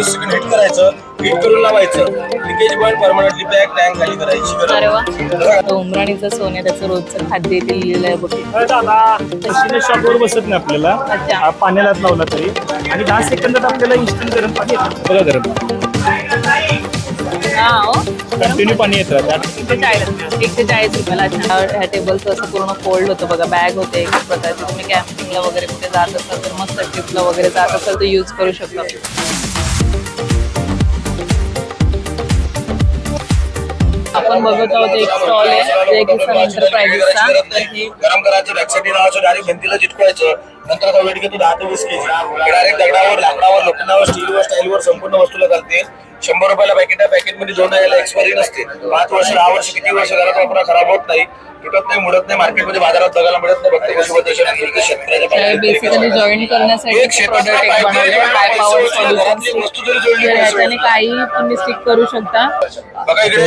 वीस second hit करायचं heat करून लावायचं. Leakage point permanently pack tank खाली करायची अरे वा. गरज उमराणीचं सोने त्याचं रोजचं खाद्य इथे लिहिलेलं आहे बघ. दादा शॉपवर बसत नाही आपल्याला. अच्छा. हा लावला तरी. आणि दहा सेकंदात आपल्याला इन्स्टंट गरम पाणी येतं. बघा गरम. हा हो. कंटिन्यू पाणी येत. राहतं एकशे चाळीस एकशे चाळीस रुपयाला. अच्छा ह्या टेबलचं असं पूर्ण फोल्ड होतं बघा. बॅग होते एक प्रकारची. तुम्ही कॅम्पिंगला वगैरे कुठे जात असाल तर मस्त ट्रिपला वगैरे जात असाल तर यूज करू शकता. आपण बघत आहोत एक स्टॉल आहे जे किसान एंटरप्राइजेसचा गरम करायचं बॅकसाठी लावायचं डायरेक्ट भिंतीला चिटकवायचं. नंतर आता वेट घेतो दहा ते वीस केजी. डायरेक्ट दगडावर लाकडावर लोखंडावर स्टीलवर स्टाईलवर संपूर्ण वस्तूला घालते. शंभर रुपयाला पॅकेट आहे पॅकेटमध्ये दोन यायला एक्सपायरी नसते. पाच वर्ष दहा वर्ष किती वर्ष घरात वापरा खराब होत नाही. तुटत नाही मुडत नाही मार्केटमध्ये बाजारात बघायला मिळत नाही फक्त कृषी देशाला गेली की शेतकऱ्याच्या तर बेसिकली जॉईन करण्यासाठी एक शेतात प्रोडक्ट एक बनवले हाय पॉवर सोल्युशन वस्तू जरी जोडली तर पैसे याच्याने काही तुम्ही स्टिक करू शकता. बघा इकडे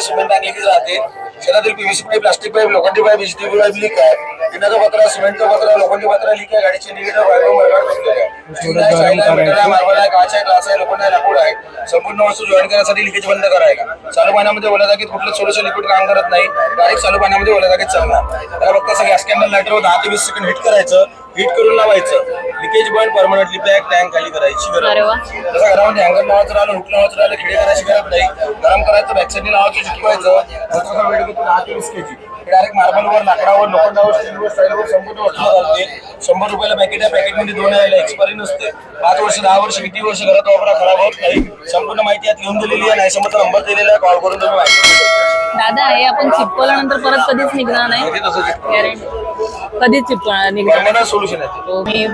सिमेंट किती राहते. शेतातील पीव्हीसी पाईप प्लास्टिक पाईप लोखंडी पाईप व्हेजिटेबल पाईप लीक आहे. पिण्याचा पत्रा सिमेंटचा पत्रा लोखंडी पत्रा लीक आहे. गाडीची इंडिकेटर वायपर मरगाट बसलेले आहे. मार्बल आहे काच आहे ग्लास आहे लोखंड आहे लाकूड आहे. संपूर्ण वस्तू जॉईन करण्यासाठी लिकेज बंद करायला. चालू पाण्यामध्ये ओल्या जागेत कुठलं सोल्युशन लिक्विड काम करत नाही. डायरेक्ट चालू पाण्यामध्ये ओल्या जागेत चालणार. त्याला फक्त असं गॅस कॅन्डल लाईटवर दहा ते वीस सेकंड हिट करायचं. हिट करून लावायचं. Leakage point permanently pack tank खाली करायची गरज अरे वा. जसं घरामध्ये हँगर लावायचं राहिलं हुक लावायचं राहिलं खिडे करायची गरज नाही. गरम करायचं बॅकसाईडने लावायचं चिटकवायचं नंतर वेळ घेतो दहा ते वीस केजी डायरेक्ट मार्बलवर लाकडावर लोखंडावर स्टीलवर स्टाईलवर संपूर्ण वस्तू घालते. शंभर रुपयाला पॅकेट आहे पॅकेटमध्ये दोन यायला एक्सपायरी नसते. पाच वर्ष दहा वर्ष किती वर्ष घरात वापरा खराब होत नाही. संपूर्ण माहिती यात लिहून दिलेली आहे नाही समजा नंबर दिलेला आहे कॉल करून तुम्ही माहिती. दादा हे आपण चिपकवल्यानंतर परत कधीच निघणार नाही. कधीच चिपकवणार निघणार solution आहे. मी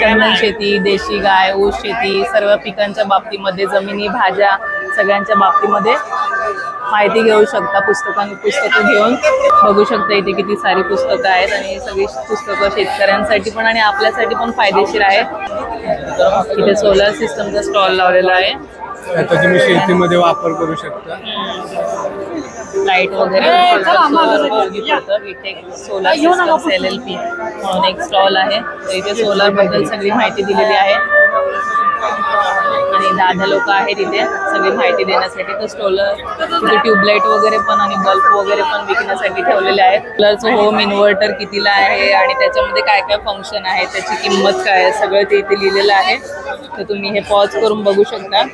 चंदन शेती देशी गाय ऊस शेती सर्व पिकांच्या बाबतीमध्ये जमिनी भाज्या सगळ्यांच्या बाबतीमध्ये माहिती घेऊ शकता. पुस्तकां पुस्तकं घेऊन बघू शकता इथे किती सारी पुस्तकं आहेत आणि सगळी पुस्तकं शेतकऱ्यांसाठी पण आणि आपल्यासाठी पण फायदेशीर आहे इथे सोलर सिस्टमचा स्टॉल लावलेला आहे. त्याचा तुम्ही शेतीमध्ये वापर करू शकता. लाइट वगैरे सोलर इथे सोलर एल एल पी म्हणून एक स्टॉल आहे. तर इथे सोलरबद्दल सगळी माहिती दिलेली आहे. आणि दादा लोक आहेत इथे. सगळी माहिती देण्यासाठी तर स्टोलर तिथे ट्यूबलाईट वगैरे पण आणि बल्ब वगैरे पण विकण्यासाठी ठेवलेले आहेत. सोलरचं होम इन्व्हर्टर कितीला आहे आणि त्याच्यामध्ये काय काय फंक्शन आहे त्याची किंमत काय आहे सगळं ते इथे लिहिलेलं आहे. तर तुम्ही हे पॉज करून बघू शकता.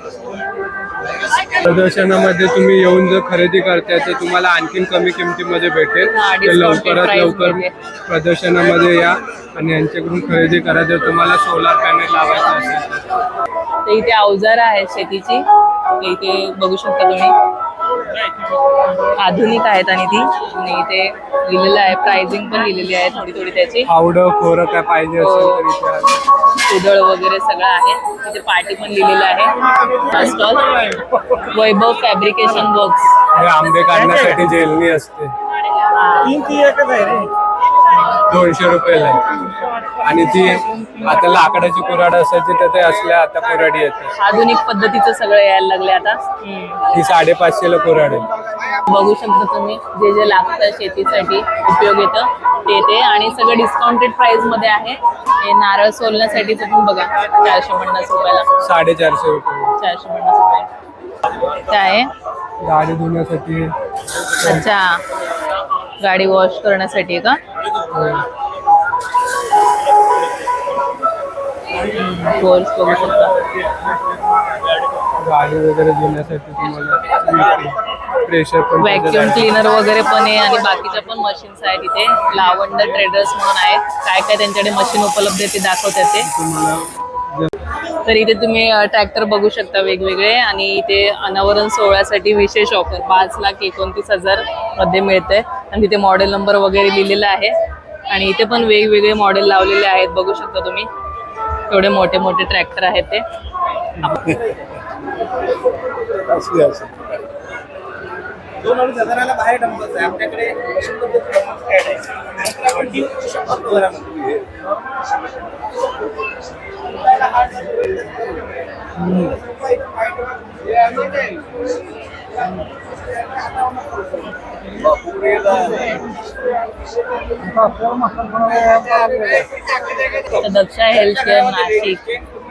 प्रदर्शनामध्ये तुम्ही येऊन जर खरेदी करताय तर तुम्हाला आणखीन कमी किमतीमध्ये भेटेल. हा, तर लवकरात लवकरमध्ये. प्रदर्शनामध्ये या आणि यांच्याकडून खरेदी करा जर तुम्हाला सोलार पॅनल लावायचं असेल तर. इथे अवजारं आहेत शेतीची. इथे बघू शकता तुम्ही. आधुनिक आहेत आणि ती. आणि इथे लिहिलेलं आहे. प्राइसिंग पण लिहिलेली आहे थोडी थोडी त्याची. आवडं खोरं काय पाहिजे असेल उदळ वगैरे सगळं आहे. तिथे पार्टी पण लिहिलेलं आहे. हा स्टॉल वैभव फॅब्रिकेशन वर्क्स हे आंबे काढण्यासाठी जेलनी असते. दोनशे रुपयाला आहे. आणि ती आता लाकडाची कुऱ्हाड असायची तर ते असल्या आता कुऱ्हाडी येते. आधुनिक पद्धतीचं सगळं यायला लागले आता. ही साडेपाचशेला कुऱ्हाड आहे. बघू शकता तुम्ही जे जे लागतं शेतीसाठी उपयोग येतं ते ते. आणि सगळं डिस्काउंटेड प्राइसमध्ये आहे. हे नारळ सोलण्यासाठीचं पण बघा चारशे पन्नास रुपयाला. साडेचारशे रुपये. चारशे पन्नास रुपये. काय? आहे गाडी धुण्यासाठी. अच्छा. गाडी वॉश करण्यासाठी आहे का? कोर्स बघू शकता. गाडी वगैरे धुण्यासाठी तुम्हाला प्रेशर पण व्हॅक्युम क्लीनर वगैरे पण आहे आणि बाकीच्या पण मशीन्स आहेत इथे. लावंड ट्रेडर्स म्हणून आहे काय काय त्यांच्याकडे मशीन उपलब्ध आहे ते दाखवतात ते. तुम्हाला तर इथे तुम्ही ट्रॅक्टर बघू शकता वेगवेगळे आणि इथे अनावरण सोहळ्यासाठी विशेष ऑफर पाच लाख एकोणतीस हजारमध्ये मिळते आणि तिथे मॉडेल नंबर वगैरे लिहिलेला आहे. आणि इथे पण वेगवेगळे मॉडेल लावलेले आहेत. बघू शकता तुम्ही. एवढे मोठे मोठे ट्रॅक्टर आहेत ते. दोन अडीच हजाराला बाहेर डंबल्स आहे. आपल्याकडे शंभर डंबल्स आहे. शंभर दक्षा हेल्थ केअर नाशिक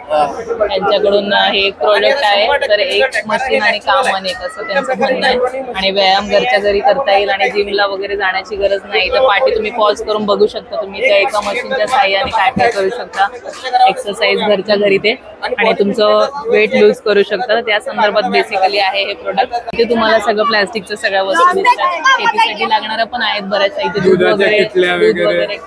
त्यांच्याकडून हे एक प्रोडक्ट आहे. तर एक मशीन आणि काम अनेक असं त्यांचं म्हणणं आहे. आणि व्यायाम घरच्या घरी करता येईल आणि जिमला वगैरे जाण्याची गरज नाही. तर पाठी तुम्ही पॉज करून बघू शकता. तुम्ही त्या एका मशीनच्या साह्याने काय काय करू शकता. एक्सरसाइज घरच्या घरी ते. आणि तुमचं वेट लूज करू शकता. त्या संदर्भात बेसिकली आहे हे प्रोडक्ट ते तुम्हाला सगळं प्लॅस्टिकचं सगळ्या वस्तू दिसतात. शेतीसाठी लागणाऱ्या पण आहेत बऱ्याच इथे दूध वगैरे किटल्या दूध वगैरे. वगैरे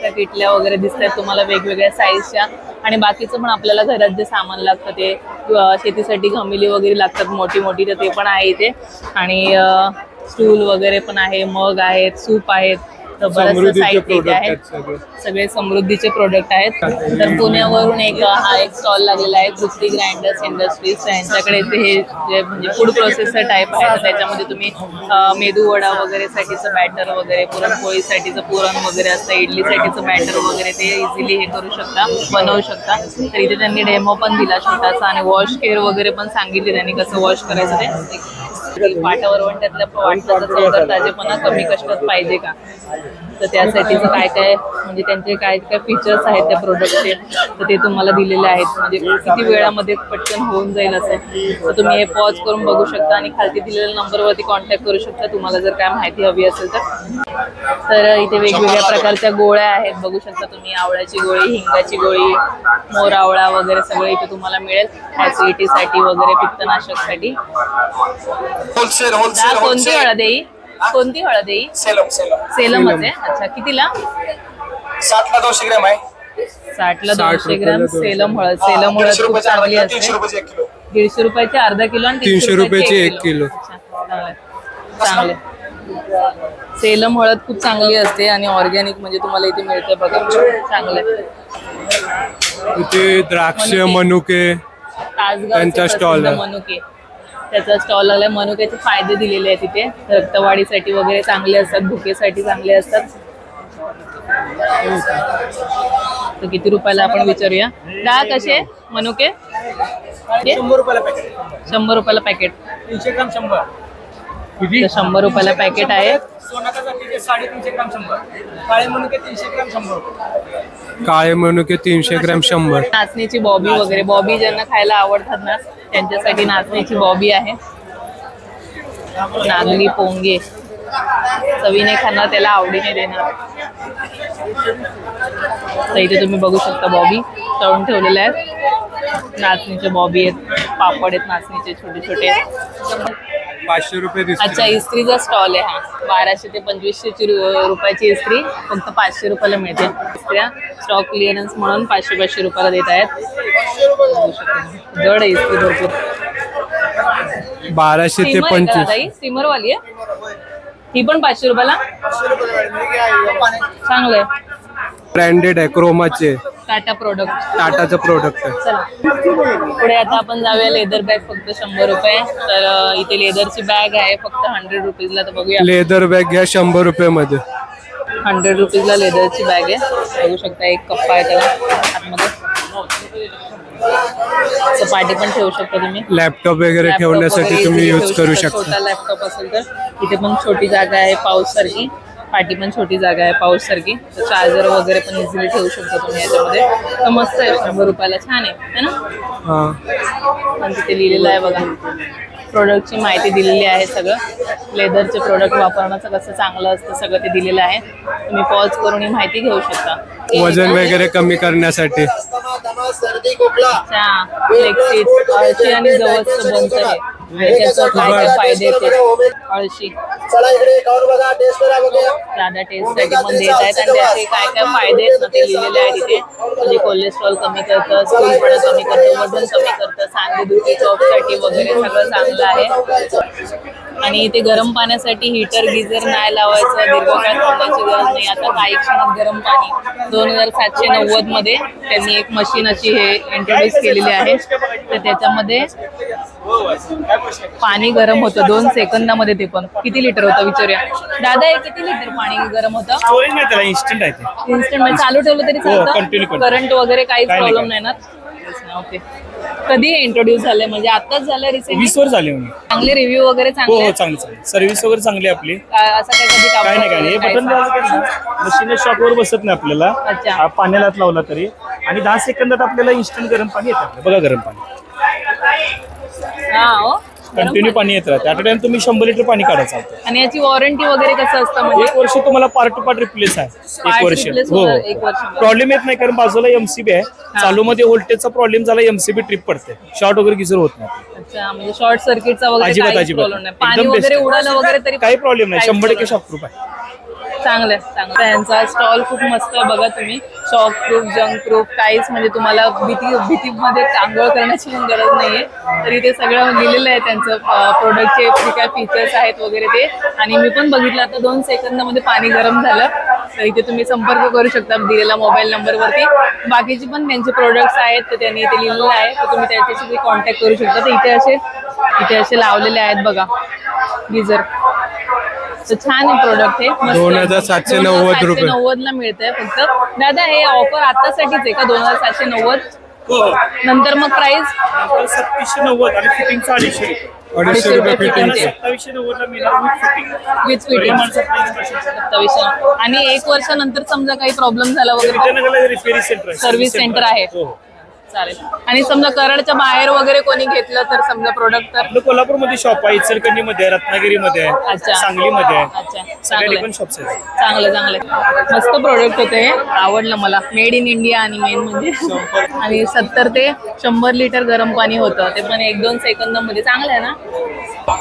त्या किटल्या वगैरे दिसतात. तुम्हाला वेगवेगळ्या साईजच्या आणि बाकीचं पण आपल्याला घरात जे सामान लागतं ते शेतीसाठी घमिली वगैरे लागतात मोठी मोठी तर ते पण आहे इथे. आणि स्टूल वगैरे पण आहे मग आहेत सूप आहेत. तर साहित्य आहे सगळे. समृद्धीचे प्रोडक्ट आहेत. तर पुण्यावरून एक हा एक स्टॉल लागलेला आहे तृप्ती ग्राइंडर्स इंडस्ट्रीज यांच्याकडे ते हे जे म्हणजे फूड प्रोसेसर टाईप आहे त्याच्यामध्ये तुम्ही मेदू वडा वगैरे साठीचं बॅटर वगैरे पुरणपोळीसाठीचं पुरण वगैरे असतं इडलीसाठीचं बॅटर वगैरे ते इझिली हे करू शकता बनवू शकता. तर इथे त्यांनी डेमो पण दिला छोटासा आणि वॉश केअर वगैरे पण सांगितले त्यांनी कसं वॉश करायचं ते. पाठावर पण त्यातल्या वाटण्याचा चौकट ताजेपणा कमी कष्टात पाहिजे का? तर त्यासाठीचं काय काय म्हणजे त्यांचे काय काय फीचर्स आहेत त्या प्रोडक्टचे तर ते तुम्हाला दिलेले आहेत. म्हणजे किती वेळामध्ये पटकन होऊन जाईल असं. तर तुम्ही हे पॉज करून बघू शकता आणि खालती दिलेल्या नंबरवरती कॉन्टॅक्ट करू शकता. तुम्हाला जर काय माहिती हवी असेल तर. तर इथे वेगवेगळ्या प्रकारच्या गोळ्या आहेत. बघू शकता तुम्ही आवळ्याची गोळी हिंगाची गोळी मोर आवळा वगैरे सगळं इथे तुम्हाला मिळेल. ऍसिडिटीसाठी वगैरे पित्तनाशकसाठी कोणती आहे ही? कोणती हळद आहे ही? सेलम सेलम सेलमच आहे अच्छा कितीला साठला दोनशे ग्रॅम आहे साठ दोनशे रुपयाला ग्राम दोनशे. सेलम हळद हा, सेलम हळद दीडशे खूप रुपयाचे अर्धा चांगली किलो असते तीनशे रुपयाचे एक किलो दीडशे रुपयाचे अर्धा किलो आणि तीनशे रुपयाचे एक किलो. अच्छा, चांगलं आहे. चांगलं आहे. सेलम हळद खूप चांगली असते आणि ऑर्गॅनिक म्हणजे तुम्हाला इथे मिळते बघा चांगलं आहे. इथे द्राक्ष मनुके तासगावचे त्यांचा प्रसिद्ध stall आहे. मनुके त्याचा स्टॉल लागलाय. मनुक्याचे फायदे दिलेले आहेत तिथे रक्तवाढीसाठी वगैरे चांगले असतात भुकेसाठी चांगले असतात. तर किती रुपयाला आपण विचारूया? दहा कसे मनुके? शंभर रुपयाला पॅकेट शंभर रुपयाला पॅकेट तीनशे ग्राम शंभर. तर शंभर रुपयाला पॅकेट आहे. सोनाका जातीचे साडेतीनशे ग्राम शंभर. काळे मनुके तीनशे ग्राम शंभर. काळे मनुके तीनशे ग्रॅम शंभर. नाचणीची बॉबी वगैरे. बॉबी ज्यांना खायला आवडतात ना त्यांच्यासाठी नाचण्याची बॉबी आहे. नागली पोंगे. चवीने खाणार त्याला आवडीने देणार. तर इथे तुम्ही बघू शकता बॉबी तळून ठेवलेल्या आहेत. नाचणीचे बॉबी आहेत पापड आहेत नाचणीचे छोटे छोटे पाचशे रुपये अच्छा इस्त्रीचा स्टॉल आहे हा. बाराशे ते पंचवीसशे रु- रुपयाची इस्त्री. फक्त पाचशे रुपयाला मिळते. इस्त्र्या स्टॉक क्लिअरन्स म्हणून पाचशे पाचशे रुपयाला देत आहेत. बघू शकता. जड आहे इस्त्री भरपूर. बाराशे ते स्टीमर आहे का पंचवीस. दादा स्टीमर वाली आहे? ही पण पाचशे रुपयाला? चांगलं आहे. ब्रँडेड आहे क्रोमाचे. टाटा प्रोडक्ट टाटाचं प्रोडक्ट आहे. चला. पुढे आता आपण जाऊया लेदर बॅग फक्त शंभर रुपये. तर अं, इथे लेदरची बॅग आहे फक्त हंड्रेड रुपीजला तर बघूया. लेदर बॅग घ्या शंभर रुपये मध्ये हंड्रेड रुपीजला लेदरची बॅग आहे. बघू शकता एक कप्पा आहे त्याला आतमध्ये सपाटी पण ठेवू शकता तुम्ही. लॅपटॉप वगैरे ठेवण्यासाठी वगैरे तुम्ही यूज ठेवू करू शकता. शकता. लॅपटॉप असेल तर. इथे पण छोटी जागा आहे पाऊस सारखी. पाठी पण छोटी जागा आहे पाऊस सारखी. तर चार्जर वगैरे पण इझिली ठेवू शकता तुम्ही याच्यामध्ये. तर मस्त आहे शंभर रुपयाला छान आहे है ना? हा. आणि तिथे लिहिलेलं आहे बघा. प्रोडक्टची माहिती दिलेली आहे सगळं. लेदरचे प्रोडक्ट वापरण्याचं कसं चांगलं असतं सगळं ते दिलेलं आहे. तुम्ही पॉज करून ही माहिती घेऊ शकता. वजन वगैरे कमी करण्यासाठी. अळशी आणि जवळचं बनतं हे. काय फायदे ते. अळशी. चला इकडे खाऊन बघा टेस्ट करा बघा दादा टेस्टसाठी पण देत आहेत. आणि त्याचे काय काय फायदे आहेत? ना ते लिहिलेले आहेत तिथे. म्हणजे कोलेस्ट्रॉल कमी करतं स्थूलपणा कमी करतं वजन कमी करतं सांधेदुखी चॉपसाठी वगैरे सगळं चांगलं आहे. आणि इथे गरम पाण्यासाठी हिटर गिझर नाही लावायचं दीर्घकाळ थांबण्याची गरज नाही. आता काही क्षणात गरम पाणी दोन हजार सातशे नव्वदमध्ये त्यांनी एक मशीन अशी हे इंट्रोड्यूस केलेली आहे. तर त्याच्यामध्ये पाणी गरम होतं. दोन सेकंदामध्ये ते पण. किती लिटर होतं विचारूया? दादा हे किती लिटर पाणी गरम होतं? इन्स्टंट आहे ते. इन्स्टंट म्हणजे चालू ठेवलं तरी continue चालतं. करंट वगैरे काहीच प्रॉब्लेम नाही ना? ओके कधी इंट्रोड्यूस झालंय? म्हणजे आताच झालं रिसेंटली वीस वर झाले चांगले रिव्ह्यू वगैरे हो चांगले हो? चांगली चांगली. सर्व्हिस वगैरे चांगली आहे आपली असं काय कधी काय नाही काय नाही. हे बटन मशीन बसत नाही आपल्याला. अच्छा. हा पाण्याला हात लावला तरी. आणि दहा सेकंदात आपल्याला इन्स्टंट गरम पाणी येतं आपलं. बघा गरम पाणी. हा हो. कंटिन्यू पाणी येत राहतं. ॲट टाइम तुम्ही शंभर लिटर पाणी काढायचं चालतं आणि याची वॉरंटी वगैरे कसं असतं म्हणजे? एक वर्ष तुम्हाला पार्ट टू पार्ट रिप्लेस आहे. एक वर्ष. replace हो होणार एक वर्ष. प्रॉब्लेम येत नाही कारण बाजूला एमसीबी आहे. चालू मध्ये व्होल्टेजचा प्रॉब्लेम झाला एमसीबी ट्रिप पडते. शॉर्ट वगैरे गिजर होत नाही. अच्छा म्हणजे शॉर्ट सर्किटचा वगैरे अजिबात काहीच अजिबात. प्रॉब्लेम नाही. पाणी एकदम best वगैरे आहे. उडालं वगैरे तरी काही प्रॉब्लेम नाही. काहीच शंभर टक्के problem शॉक प्रूफ आहे. चांगलं आहे, चांगलं त्यांचा स्टॉल खूप मस्त आहे बघा तुम्ही. शॉक प्रूफ जंक प्रूफ काहीच म्हणजे तुम्हाला भीती भीतीमध्ये आंघोळ करण्याची पण गरज नाहीये. तरी ते सगळं लिहिलेलं आहे त्यांचं प्रोडक्टचे जे काय फीचर्स आहेत वगैरे ते. आणि मी पण बघितलं आता दोन सेकंदामध्ये पाणी गरम झालं. तर इथे तुम्ही संपर्क करू शकता दिलेल्या मोबाईल नंबरवरती बाकीचे पण त्यांचे प्रोडक्ट्स आहेत तर त्यांनी इथे लिहिलेलं आहे. तर तुम्ही त्याच्याशी कॉन्टॅक्ट करू शकता. तर इथे असे इथे असे लावलेले आहेत बघा. गिझर तर छान आहे प्रोडक्ट हे. मस्त आहे. 2790 रुपये. 2790 ला मिळतंय फक्त. दादा हे ऑफर आतासाठीच आहे का दोन हजार सातशे नव्वद? हो. नंतर मग प्राइस सत्तीसशे नव्वद आणि फिटिंगचा अडीचशे. रुपये अडीचशे रुपये रुपये फिटिंग fitting. सत्तावीसशे मिळणार विथ फिटिंग सत्तावीसशे. आणि एक वर्षानंतर समजा काही प्रॉब्लेम झाला वगैरे? रिटर्न रिपेअरी सेंटर आहे. सर्व्हिस सेंटर आहे. हो हो. चालेल. आणि समजा कराडच्या बाहेर वगैरे कोणी घेतलं तर समजा प्रोडक्ट तर? आपलं कोल्हापूरमध्ये शॉप आहे इचलकरंजी मध्ये रत्नागिरीमध्ये आहे अच्छा. सांगलीमध्ये आहे. अच्छा. सगळ्या चांगलं ठिकाणी शॉप्स आहेत. चांगलं चांगलं. मस्त प्रोडक्ट होते. हे आवडलं मला. मेड इन इंडिया आणि मेन म्हणजे. आणि सत्तर ते शंभर लिटर गरम पाणी होतं. ते पण एक दोन सेकंदामध्ये. चांगलं आहे ना?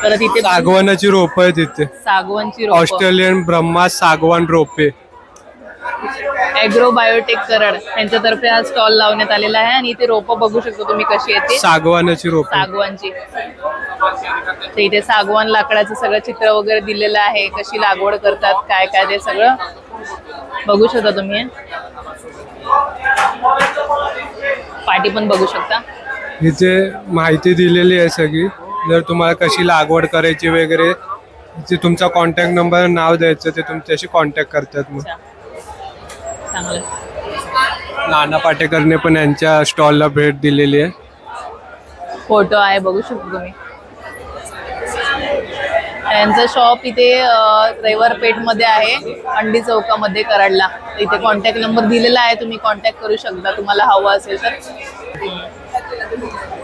परत इथे सागवानाची रोप आहे तिथे सागवानची रोपं. ऑस्ट्रेलियन ब्रह्मा सागवान रोपे. ॲग्रो बायोटेक कराड यांच्यातर्फे हा स्टॉल लावण्यात आलेला आहे आणि इथे रोपं बघू शकतो तुम्ही कशी येते सागवानाची रोपे. सागवानची. तर इथे सागवान लाकडाचं सगळं चित्र वगैरे दिलेलं आहे. कशी लागवड करतात काय काय ते सगळं बघू शकता तुम्ही. पाठी पण बघू शकता. इथे माहिती दिलेली आहे सगळी. जर तुम्हाला कशी लागवड करायची वगैरे इथे तुमचा कॉन्टॅक्ट नंबर नाव द्यायचं ते तुमच्याशी कॉन्टॅक्ट करतात मग. अच्छा. चांगलं. नाना पाटेकरने पण यांच्या स्टॉलला भेट दिलेली आहे. फोटो आहे बघू शकतो तुम्ही. त्यांचं शॉप इथे रविवार पेठमध्ये आहे अंडी चौकामध्ये कराडला. इथे कॉन्टॅक्ट नंबर दिलेला आहे तुम्ही कॉन्टॅक्ट करू शकता. तुम्हाला हवं असेल तर.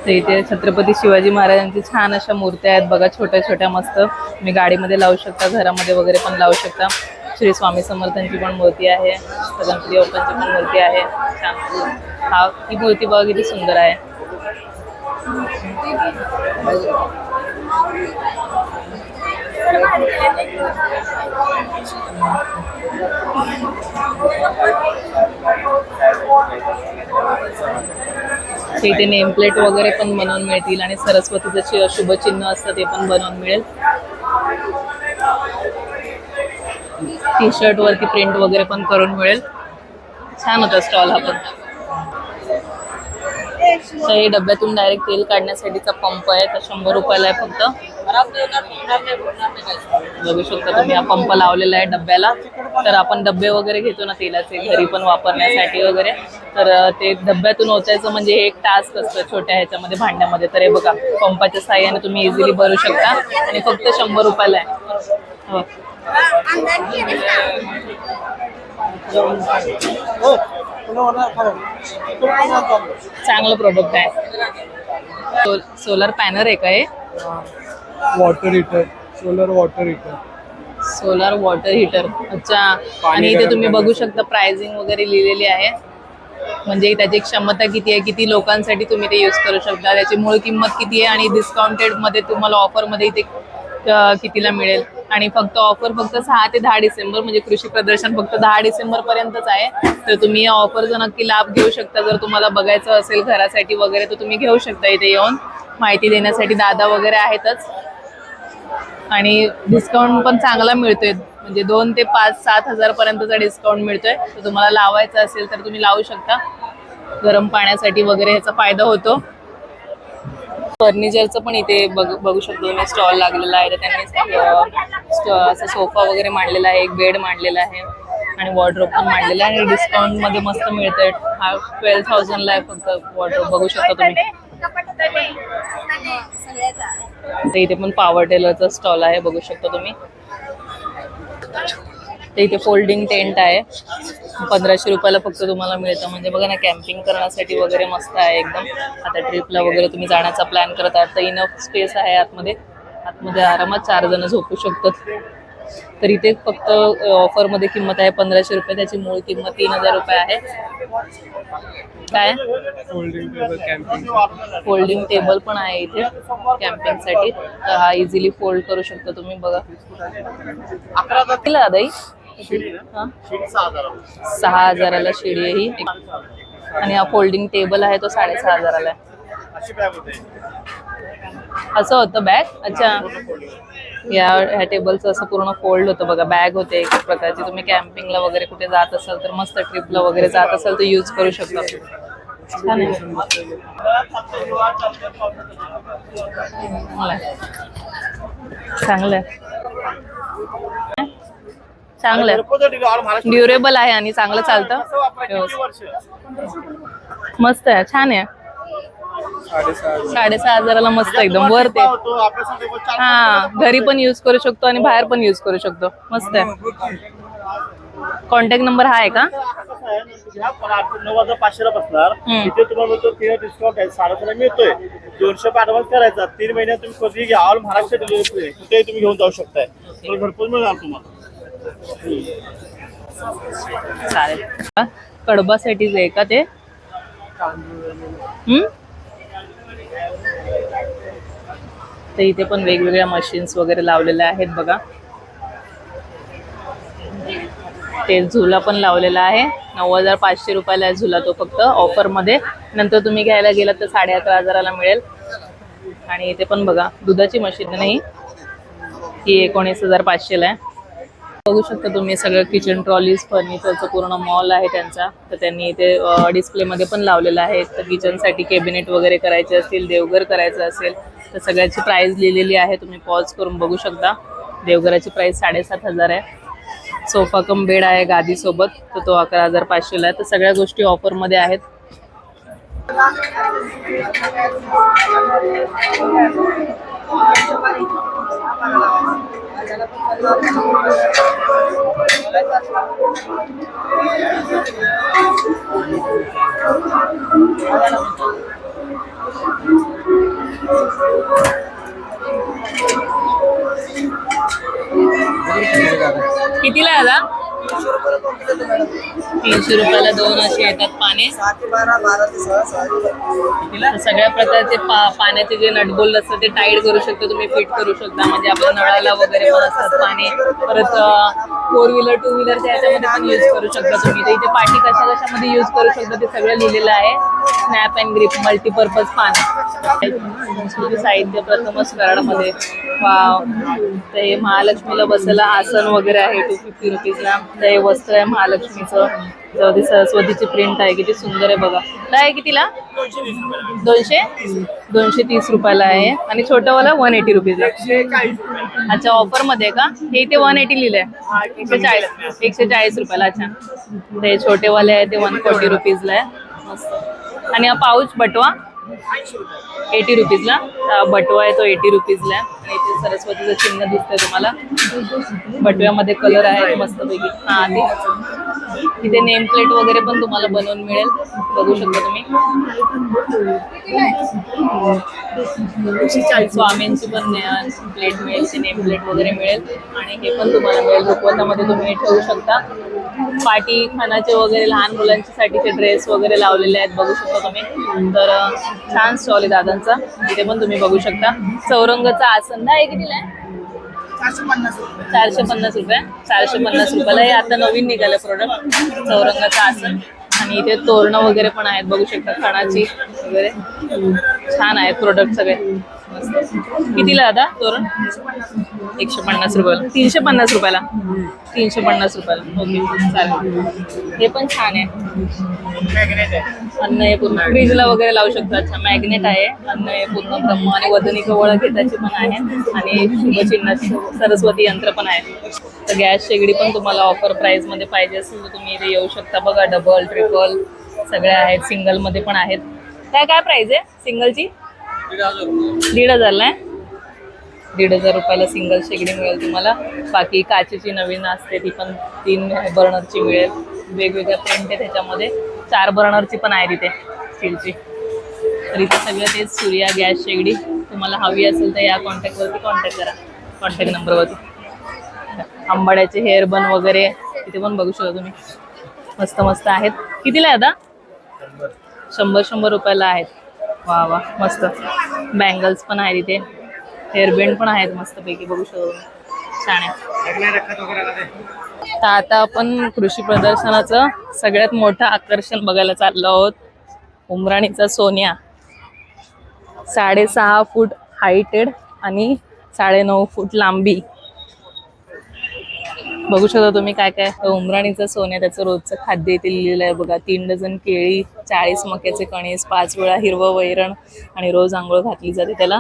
तर इथे छत्रपती शिवाजी महाराजांची छान अशा मूर्त्या आहेत. बघा छोट्या छोट्या मस्त. तुम्ही गाडीमध्ये लावू शकता घरामध्ये वगैरे पण लावू शकता. श्री स्वामी समर्थांची पण मूर्ती आहे. गणपती बाप्पांची पण मूर्ती आहे. छान. हा ही मूर्ती बघा किती सुंदर आहे. इथे नेम प्लेट वगैरे पण बनवून मिळतील आणि सरस्वतीचं शुभचिन्ह असतं ते पण बनवून मिळेल. टी शर्ट वरती प्रिंट वगैरे पण करून मिळेल. छान होता स्टॉल हा पण. तर हे डब्यातून डायरेक्ट तेल काढण्यासाठीचा पंप आहे. तर शंभर रुपयाला आहे फक्त. बघू शकता तुम्ही हा पंप लावलेला आहे डब्याला. तर आपण डब्बे वगैरे घेतो ना तेलाचे घरी पण वापरण्यासाठी वगैरे. तर ते डब्यातून ओचायचं म्हणजे हे एक टास्क असतं छोट्या ह्याच्यामध्ये भांड्यामध्ये. तर हे बघा पंपाच्या साह्याने तुम्ही इझिली भरू शकता. आणि फक्त शंभर रुपयाला आहे. हो. चांगलं प्रोडक्ट आहे. सोलर पॅनल आहे का हे water heater solar water heater solar water heater अच्छा. आणि इथे तुम्ही बघू. शकता प्राइसिंग वगैरे लिहिलेली आहे. म्हणजे त्याची क्षमता किती आहे किती लोकांसाठी तुम्ही ते यूज करू शकता. त्याची मूळ किंमत किती आहे आणि डिस्काउंटेडमध्ये तुम्हाला ऑफरमध्ये इथे कितीला मिळेल? आणि फक्त ऑफर फक्त सहा ते दहा डिसेंबर म्हणजे कृषी प्रदर्शन फक्त दहा डिसेंबर पर्यंतच आहे. तर तुम्ही या ऑफरचा नक्की लाभ घेऊ शकता. जर तुम्हाला बघायचं असेल घरासाठी वगैरे तर तुम्ही घेऊ शकता इथे येऊन. माहिती देण्यासाठी दादा वगैरे आहेतच. आणि डिस्काउंट पण चांगला मिळतोय. म्हणजे दोन ते पाच सात हजार पर्यंतचा डिस्काउंट मिळतोय. तर तुम्हाला लावायचं असेल तर तुम्ही लावू शकता. गरम पाण्यासाठी वगैरे ह्याचा फायदा होतो. फर्निचरचं पण इथे बघ बघू शकतो. तुम्ही स्टॉल लागलेला आहे. तर त्यांनी अं, असं सोफा वगैरे मांडलेला आहे. एक बेड मांडलेला आहे. आणि वॉर्ड्रोब पण मांडलेला आहे. आणि डिस्काउंटमध्ये मस्त मिळतंय. हा ट्वेल्व थाउजंडला आहे फक्त वॉर्ड्रोब. बघू शकता तुम्ही. इथे पण पावर टेलरचा स्टॉल आहे. बघू शकता तुम्ही. तर इथे फोल्डिंग टेंट आहे. पंधराशे रुपयाला फक्त तुम्हाला मिळतं. म्हणजे बघा ना कॅम्पिंग करण्यासाठी वगैरे मस्त आहे एकदम. आता ट्रिपला वगैरे तुम्ही जाण्याचा प्लॅन करत आहात. तर इनफ स्पेस आहे आतमध्ये. आतमध्ये आरामात चार जण झोपू शकतात. तर इथे फक्त ऑफरमध्ये किंमत आहे पंधराशे रुपये. त्याची मूळ किंमत तीन हजार रुपये आहे. काय? Folding table camping folding table पण आहे इथे कॅम्पिंगसाठी तर हा इझिली फोल्ड करू शकता तुम्ही बघा. किती दाई हा? सहा हजाराला. शिडी आहे ही. आणि हा फोल्डिंग टेबल आहे तो साडेसहा हजाराला आहे. असं होतं बॅग अच्छा. या ह्या टेबलचं असं पूर्ण फोल्ड होतं बघा. बॅग होते एक प्रकारची. तुम्ही कॅम्पिंगला वगैरे कुठे जात असाल तर मस्त ट्रिपला वगैरे जात असाल तर यूज करू शकता. छान आहे. चांगलं आहे. चांगलं. ड्युरेबल आहे आणि चांगलं चालतं. मस्त आहे छान आहे. साडेसहा हजाराला मस्त एकदम वर ते हा घरी पण युज करू शकतो आणि बाहेर पण युज करू शकतो. मस्त आहे. कॉन्टॅक्ट नंबर हा आहे का? नऊ हजार पाचशेला बसणार. इथे तुम्हाला डिस्काउंट आहे. साडेतीनला मिळतोय. दोनशे रुपये ऍडव्हान्स करायचा. तीन महिन्यात तुम्ही कधी घ्या. महाराष्ट्र डिलिव्हरी कुठेही तुम्ही घेऊन जाऊ शकताय. घरपोच मिळणार तुम्हाला. चालेल. हा, कडबासाठीच आहे का ते? तर इथे पण वेगवेगळ्या मशीन्स वगैरे लावलेल्या आहेत बघा. ते झुला पण लावलेला आहे. नऊ हजार पाचशे रुपयाला आहे झुला तो फक्त ऑफरमध्ये नंतर तुम्ही घ्यायला गेलात तर साडे अकरा हजाराला मिळेल. आणि इथे पण बघा दुधाची मशीन नाही. ही एकोणीस हजार पाचशेला आहे. बघू शकता तुम्ही सगळं किचन ट्रॉलीज फर्निचरचं पूर्ण मॉल आहे त्यांचा. तर त्यांनी इथे डिस्प्लेमध्ये पण लावलेलं आहे. तर किचनसाठी कॅबिनेट वगैरे करायचे असतील देवघर करायचं असेल तर सगळ्याची प्राईस लिहिलेली आहे. तुम्ही पॉज करून बघू शकता. देवघराची प्राईस साडेसात हजार आहे. सोफा कम बेड आहे गादीसोबत तर तो अकरा हजार पाचशेला आहे. तर सगळ्या गोष्टी ऑफरमध्ये आहेत. कितीला आला तीनशे रुपयाला दोन असे येतात पाने. सगळ्या प्रकारचे पाण्याचे जे नटबोल्ड असतात ते टाईट करू शकता तुम्ही फिट करू शकता. म्हणजे आपल्या नळाला वगैरे पण असतात पाणी परत फोर व्हीलर टू व्हीलरच्या याच्यामध्ये पण यूज करू शकता तुम्ही. तर इथे पाठी कशा कशामध्ये यूज करू शकता ते सगळं लिहिलेलं आहे. स्नॅप अँड ग्रिप मल्टीपर्पज पान संस्कृती साहित्य प्रथमच कराडमध्ये वाव ते महालक्ष्मीला बसायला आसन वगैरे आहे टू फिफ्टी रुपीजला ते वस्त्र आहे महालक्ष्मीचं. त्यावरती सरस्वतीची प्रिंट आहे किती सुंदर आहे बघा. काय आहे कितीला? दोनशे? दोनशे तीस रुपयाला आहे. आणि छोटंवाला वन एटी रुपीजला अच्छा ऑफरमध्ये का? हे इथे वन एटी लिहिलं आहे एकशे चाळीस एकशे चाळीस रुपयाला अच्छा. ते छोटेवाले आहे ते वन फोर्टी रुपीजला आहे. मस्त. आणि हा पाऊच बटवा. एटी रुपीजला बटवा आहे तो एटी रुपीजला आहे आणि इथे सरस्वतीचं चिन्ह दिसतंय तुम्हाला. बटव्यामध्ये कलर आहे मस्तपैकी. हा आधी तिथे नेम प्लेट वगैरे पण तुम्हाला बनवून मिळेल. बघू शकता तुम्ही. स्वामींची पण प्लेट मिळेल ते नेम प्लेट वगैरे मिळेल. आणि हे पण तुम्हाला मिळेल. रुखवतामध्ये तुम्ही ठेवू शकता. पाटी खानाचे वगैरे लहान मुलांच्यासाठीचे ड्रेस वगैरे लावलेले आहेत. बघू शकता तुम्ही. तर छान स्टॉल आहे दादांचा. इथे पण तुम्ही बघू शकता. चौरंगाचा आसन आहे कितीला आहे चारशे पन्नास रुपये. चारशे पन्नास रुपयाला हे आता नवीन निघालं प्रोडक्ट चौरंगाचं आसन. आणि इथे तोरणं वगैरे पण आहेत बघू शकता खाणाची वगैरे. छान आहेत प्रोडक्ट सगळे. कितीला दादा? तोरण? एकशे पन्नास रुपयाला. तीनशे पन्नास रुपयाला? तीनशे पन्नास रुपयाला. ओके चालेल. हे पण छान आहे. अन्न हे पूर्ण फ्रीजला वगैरे लावू शकतो. अच्छा मॅग्नेट आहे. अन्न हे पूर्ण ब्रह्म आणि वदनी कवळ घेताची पण आहे. आणि शुभचिन्ह सरस्वती यंत्र पण आहे. तर गॅस शेगडी पण तुम्हाला ऑफर प्राईजमध्ये पाहिजे असेल तर तुम्ही इथे येऊ शकता. बघा डबल ट्रिपल सगळ्या आहेत. सिंगलमध्ये पण आहेत. काय काय प्राईज आहे? सिंगलची दीड हजारला आहे दीड हजार रुपयाला सिंगल शेगडी मिळेल तुम्हाला. बाकी काचेची नवीन असते ती पण तीन बर्नरची मिळेल. वेगवेगळ्या प्रिंट आहे त्याच्यामध्ये. चार बर्नरची पण आहे तिथे स्टीलची. तर इथे सगळं तेच सूर्या गॅस शेगडी. तुम्हाला हवी असेल तर या कॉन्टॅक्टवरती कॉन्टॅक्ट करा. कॉन्टॅक्ट नंबरवरती आंबाड्याचे हेअर बन वगैरे तिथे पण बघू शकता तुम्ही. मस्त मस्त आहेत. कितीला आहे आता? शंभर शंभर रुपयाला आहेत. वा वा मस्त. बँगल्स पण आहेत इथे. हेअरबँड पण आहेत मस्तपैकी बघू शकतो. छान आहे. तर आता आपण कृषी प्रदर्शनाचं सगळ्यात मोठं आकर्षण बघायला चाललो आहोत. उमराणीचा सोन्या. साडेसहा फूट हायटेड आणि साडेनऊ फूट लांबी. बघू शकता तुम्ही काय काय उमराणीचं सोन्या त्याचं रोजचं खाद्य इथे लिहिलेलं आहे बघा. तीन डझन केळी चाळीस मक्याचे कणीस पाच वेळा हिरवं वैरण आणि रोज आंघोळ घातली जाते त्याला.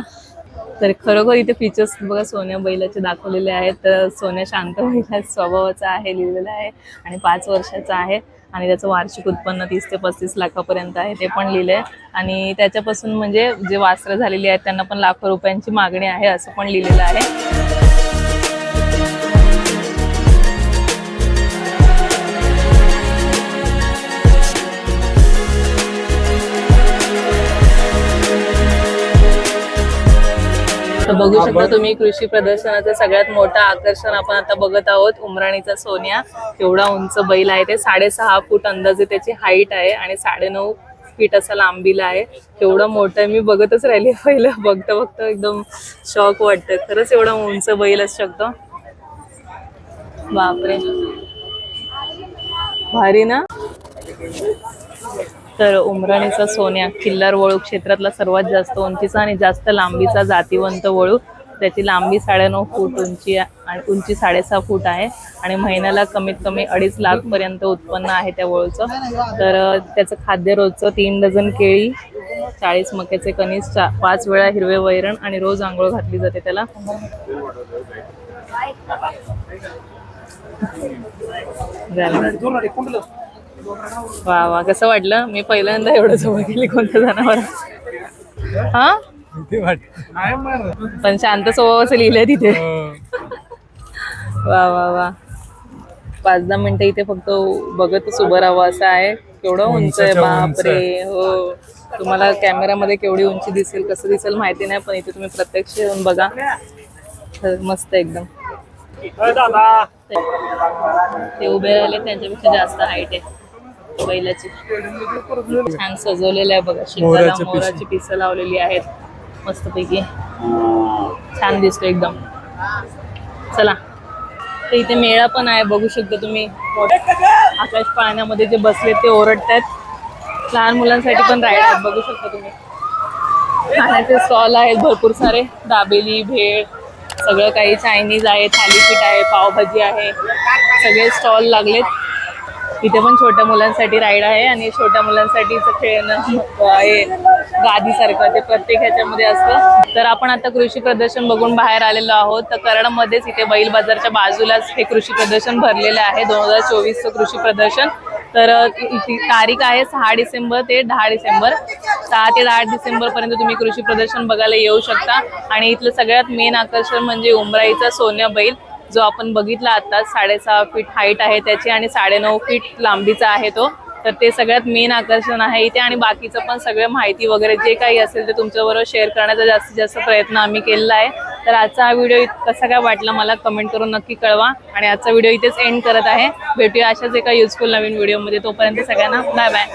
तर खरोखर इथे फीचर्स बघा सोन्या बैलाचे दाखवलेले आहेत. तर सोन्या शांत बैला स्वभावाचा आहे लिहिलेला आहे आणि पाच वर्षाचा आहे आणि त्याचं वार्षिक उत्पन्न तीस ते पस्तीस लाखापर्यंत आहे ते पण लिहिलं आहे आणि त्याच्यापासून म्हणजे जे वास्त्र झालेली आहेत त्यांना पण लाखो रुपयांची मागणी आहे असं पण लिहिलेलं आहे. बघू शकता तुम्ही कृषी प्रदर्शनाचं सगळ्यात मोठं आकर्षण आपण आता बघत आहोत. उमराणीचा सोन्या. केवढा उंच बैल आहे ते. साडेसहा फूट अंदाजे त्याची हाईट आहे आणि साडेनऊ फीट असा लांबीला आहे. केवढं मोठं आहे मी बघतच राहिली पहिलं. बघता बघता एकदम शॉक वाटतं. खरंच एवढा उंच बैल असू शकतो. बापरे. भारी ना? तर उमराणीचा सोन्या खिल्लार वळू क्षेत्रातला सर्वात जास्त उंचीचा आणि जास्त लांबीचा जातीवंत वळू. त्याची लांबी साडेनऊ फूट उंची आणि उंची साडेसहा फूट आहे आणि महिन्याला कमीत कमी अडीच लाख पर्यंत उत्पन्न आहे त्या वळूचं. तर त्याचं खाद्य रोजचं तीन डझन केळी चाळीस मक्याचे कणीस चा पाच वेळा हिरवे वैरण आणि रोज आंघोळ घातली जाते त्याला. झालं. वा वा कसं वाटलं? मी पहिल्यांदा एवढं जवळ गेली कोणत्या जनावर? हा? पण शांत स्वभावाचं लिहिलंय तिथे. वा वा वा. पाच दहा मिनिटं इथे फक्त बघतच उभं राहावं असं आहे. केवढं उंच आहे बापरे. हो. तुम्हाला कॅमेरामध्ये केवढी उंची दिसेल कसं दिसेल माहिती नाही पण इथे तुम्ही प्रत्यक्ष येऊन बघा. मस्त एकदम. ते उभे राहिले त्यांच्यापेक्षा जास्त हाईट आहे. बैलाची. छान सजवलेलं आहे बघा शिकाला मोराचं पिसं लावलेली आहेत. मस्तपैकी. छान दिसतो एकदम. चला. तर इथे मेळा पण आहे बघू शकता तुम्ही. आकाश पाळण्यामध्ये जे बसले ते ओरडतायत. लहान मुलांसाठी पण राईड आहेत बघू शकता तुम्ही. खाण्याचे स्टॉल आहेत भरपूर सारे. दाबेली भेळ सगळं काही चायनीज आहे थालीपीठ आहे पावभाजी आहे. सगळे स्टॉल लागलेत. इथे पण छोट्या मुलांसाठी राईड आहे आणि छोट्या मुलांसाठी खेळणं आहे. गादीसारखं ते प्रत्येक ह्याच्यामध्ये असतं. तर आपण आता कृषी प्रदर्शन बघून बाहेर आलेलो आहोत. तर कराडमध्येच इथे बैल बाजारच्या बाजूलाच हे कृषी प्रदर्शन भरलेलं आहे. दोन हजार चोवीसचं कृषी प्रदर्शन. तर ती- तारीख आहे सहा डिसेंबर ते दहा डिसेंबर. सहा ते दहा डिसेंबरपर्यंत तुम्ही कृषी प्रदर्शन बघायला येऊ शकता. आणि इथलं सगळ्यात मेन आकर्षण म्हणजे उमराईचा सोन्या बैल. जो आपण बघितला आता साडेसहा फीट हाईट आहे त्याची आणि साडेनऊ फीट लांबीचा आहे तो. तर ते सगळ्यात मेन आकर्षण आहे इथे आणि बाकीचं पण सगळं माहिती वगैरे जे काही असेल ते तुमच्याबरोबर शेअर करण्याचा जास्तीत जास्त प्रयत्न आम्ही केलेला आहे. तर आजचा हा व्हिडिओ कसा काय वाटला मला कमेंट करून नक्की कळवा. आणि आजचा व्हिडिओ इथेच एंड करत आहे. भेटूया अशाच एका युजफुल नवीन व्हिडिओमध्ये तोपर्यंत सगळ्यांना बाय बाय